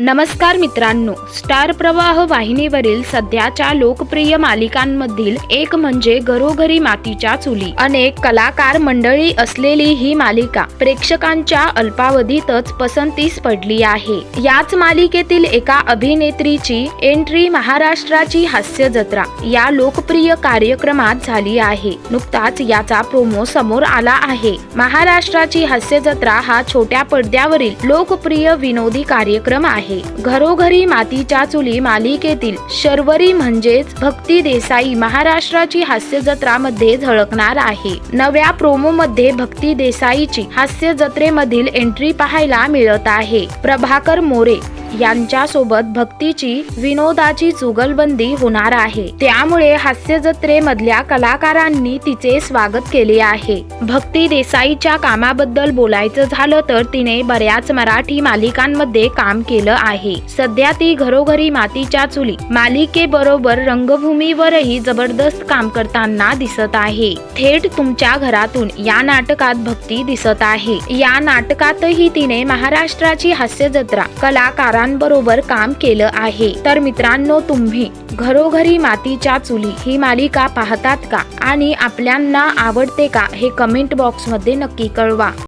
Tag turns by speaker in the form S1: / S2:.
S1: नमस्कार मित्रांनो स्टार प्रवाह वाहिनीवरील सध्याच्या लोकप्रिय मालिकांमधील एक म्हणजे घरोघरी मातीच्या चुली. अनेक कलाकार मंडळी असलेली ही मालिका प्रेक्षकांच्या अल्पावधीतच पसंतीस पडली आहे. याच मालिकेतील एका अभिनेत्रीची एंट्री महाराष्ट्राची हास्य जत्रा या लोकप्रिय कार्यक्रमात झाली आहे. नुकताच याचा प्रोमो समोर आला आहे. महाराष्ट्राची हास्य जत्रा हा छोट्या पडद्यावरील लोकप्रिय विनोदी कार्यक्रम आहे. घरोघरी मातीच्या चुली मालिकेतील शर्वरी म्हणजेच भक्ती देसाई महाराष्ट्राची हास्य जत्रा मध्ये झळकणार आहे. नव्या प्रोमो मध्ये भक्ती देसाईची हास्य जत्रेमधील एंट्री पाहायला मिळत आहे. प्रभाकर मोरे यांच्यासोबत भक्तीची विनोदाची जुगलबंदी होणार आहे. त्यामुळे हास्य जत्रेमधल्या कलाकारांनी तिचे स्वागत केले आहे. भक्ती देसाईच्या कामाबद्दल बोलायचं झालं तर तिने बऱ्याच मराठी मालिकांमध्ये काम केलं आहे. सध्या ती घरोघरी मातीच्या चुली मालिकेबरोबर रंगभूमीवरही जबरदस्त काम करताना दिसत आहे. थेट तुमच्या घरातून या नाटकात भक्ती दिसत आहे. या नाटकातही तिने महाराष्ट्राची हास्य जत्रा कलाकार कलाकारांबरोबर काम केलं आहे. तर मित्रांनो तुम्ही घरोघरी मातीच्या चुली ही मालिका पाहतात का? आणि आपल्यांना आवडते का? हे कमेंट बॉक्समध्ये नक्की कळवा.